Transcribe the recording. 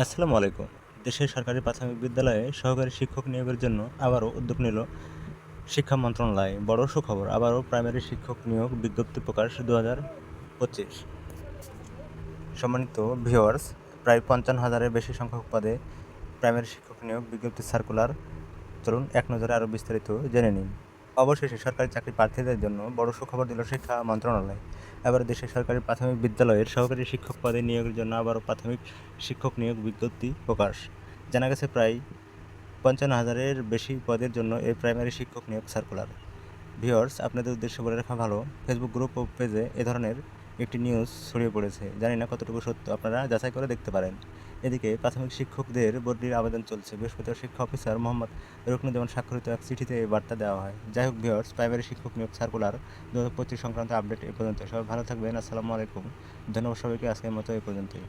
আসসালামু আলাইকুম। দেশের সরকারি প্রাথমিক বিদ্যালয়ে সহকারী শিক্ষক নিয়োগের জন্য আবারও উদ্যোগ নিল শিক্ষা মন্ত্রণালয়। বড় সুখবর, আবারও প্রাইমারি শিক্ষক নিয়োগ বিজ্ঞপ্তি প্রকাশ দু হাজার পঁচিশ। সম্মানিত ভিওয়ার্স প্রায় পঞ্চান্ন হাজারের বেশি সংখ্যক পদে প্রাইমারি শিক্ষক নিয়োগ বিজ্ঞপ্তি সার্কুলার। চলুন এক নজরে আরও বিস্তারিত জেনে নিন অবশেষে সরকারি চাকরি প্রার্থীদের জন্য বড় সুখবর দিল শিক্ষা মন্ত্রণালয়। এবার দেশের সরকারি প্রাথমিক বিদ্যালয়ের সহকারী শিক্ষক পদে নিয়োগের জন্য আবারও প্রাথমিক শিক্ষক নিয়োগ বিজ্ঞপ্তি প্রকাশ। জানা গেছে প্রায় পঞ্চান্ন হাজারের বেশি পদের জন্য এই প্রাইমারি শিক্ষক নিয়োগ সার্কুলার। ভিওর্স আপনাদের উদ্দেশ্য বলে রাখা ভালো, ফেসবুক গ্রুপ ও পেজে এ ধরনের একটি নিউজ ছড়িয়ে পড়েছে। জানি না কতটুকু সত্য আপনারা যাচাই করে দেখতে পারেন। এদিকে প্রাথমিক শিক্ষকদের বদলির আবেদন চলছে। বৃহস্পতিবার শিক্ষা অফিসার মোহাম্মদ রুকনুজ্জামান স্বাক্ষরিত এক চিঠিতে এই বার্তা দেওয়া হয়। যাই হোক ভিওর্স প্রাইমারি শিক্ষক নিয়োগ সার্কুলার দু হাজার পঁচিশ সংক্রান্ত আপডেট এ পর্যন্ত। সবাই ভালো থাকবেন। আসসালামু আলাইকুম। ধন্যবাদ সবাইকে। আজকের মতো এ পর্যন্তই।